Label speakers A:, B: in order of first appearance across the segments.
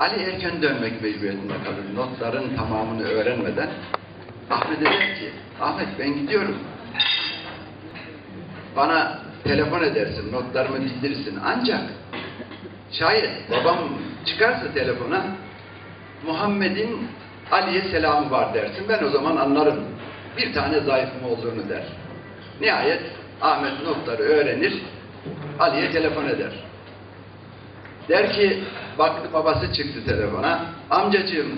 A: Ali erken dönmek mecburiyetinde kalır. Notların tamamını öğrenmeden. Ahmet'e der ki, Ahmet ben gidiyorum. Bana telefon edersin, notlarımı bildirirsin. Ancak şayet babam çıkarsa telefona Muhammed'in Ali'ye selamı var dersin. Ben o zaman anlarım. Bir tane zayıfım olduğunu der. Nihayet Ahmet notları öğrenir. Ali'ye telefon eder. Der ki baktı babası çıktı telefona. Amcacığım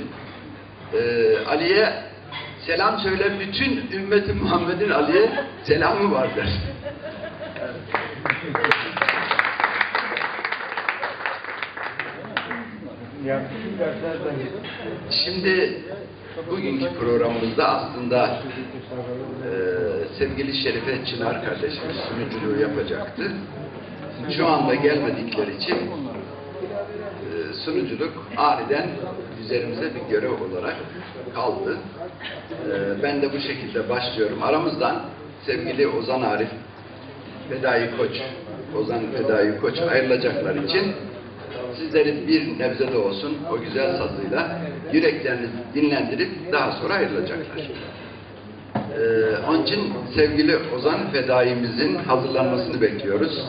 A: e, Ali'ye selam söyle bütün ümmeti Muhammed'in Ali'ye selamı var der. Şimdi bugünkü programımızda aslında e, sevgili Şerife Çınar kardeşimiz sunuculuğu yapacaktı. Şu anda gelmedikleri için sunuculuk aniden üzerimize bir görev olarak kaldı. E, ben de bu şekilde başlıyorum. Aramızdan sevgili Ozan Arif, Fedai Koç, Ozan Fedai Koç ayrılacaklar için sizlerin bir nebze de olsun o güzel sazıyla yüreklerini dinlendirip daha sonra ayrılacaklar. Ee, onun için sevgili Ozan Fedai'mizin hazırlanmasını bekliyoruz.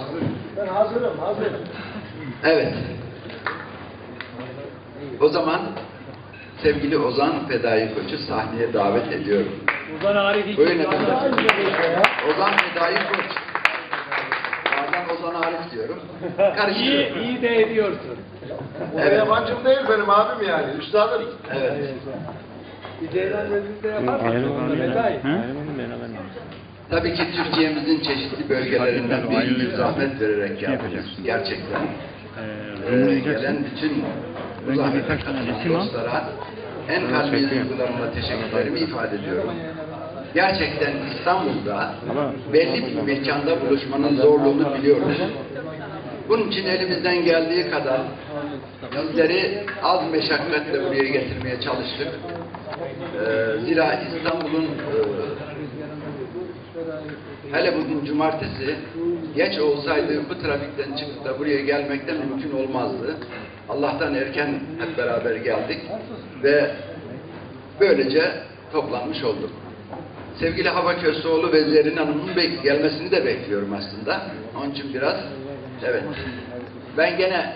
B: Ben hazırım, hazırım.
A: Evet. O zaman sevgili Ozan Fedai Koç'u sahneye davet ediyorum.
C: Ozan Arif
A: Buyurun efendim. Ozan Fedai Koç. Bazen Ozan Arif diyorum.
C: İyi,
A: Karıştırıyorum.
C: iyi de ediyorsun.
A: Evet.
B: yabancım değil benim abim yani. Üstadım.
A: Evet.
C: Bir Ceylan yapar mısın? Medai.
A: Tabii ki Türkiye'mizin çeşitli bölgelerinden büyük bir zahmet vererek yapıyoruz. Gerçekten. Ee, gelen bütün bu zahmete katılan dostlara en kalbi duygularımla teşekkürlerimi ifade ediyorum. Gerçekten İstanbul'da belli bir mekanda buluşmanın zorluğunu biliyoruz. Bunun için elimizden geldiği kadar sizleri az meşakkatle buraya getirmeye çalıştık. Ee, zira İstanbul'un e, hele bugün cumartesi geç olsaydı bu trafikten çıkıp da buraya gelmekten mümkün olmazdı. Allah'tan erken hep beraber geldik ve böylece toplanmış olduk. Sevgili Hava Köseoğlu ve Zerrin Hanım'ın gelmesini de bekliyorum aslında. Onun için biraz, evet. Ben gene,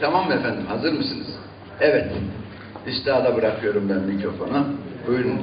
A: tamam efendim, hazır mısınız? Evet. Üstada bırakıyorum ben mikrofonu. Buyurun.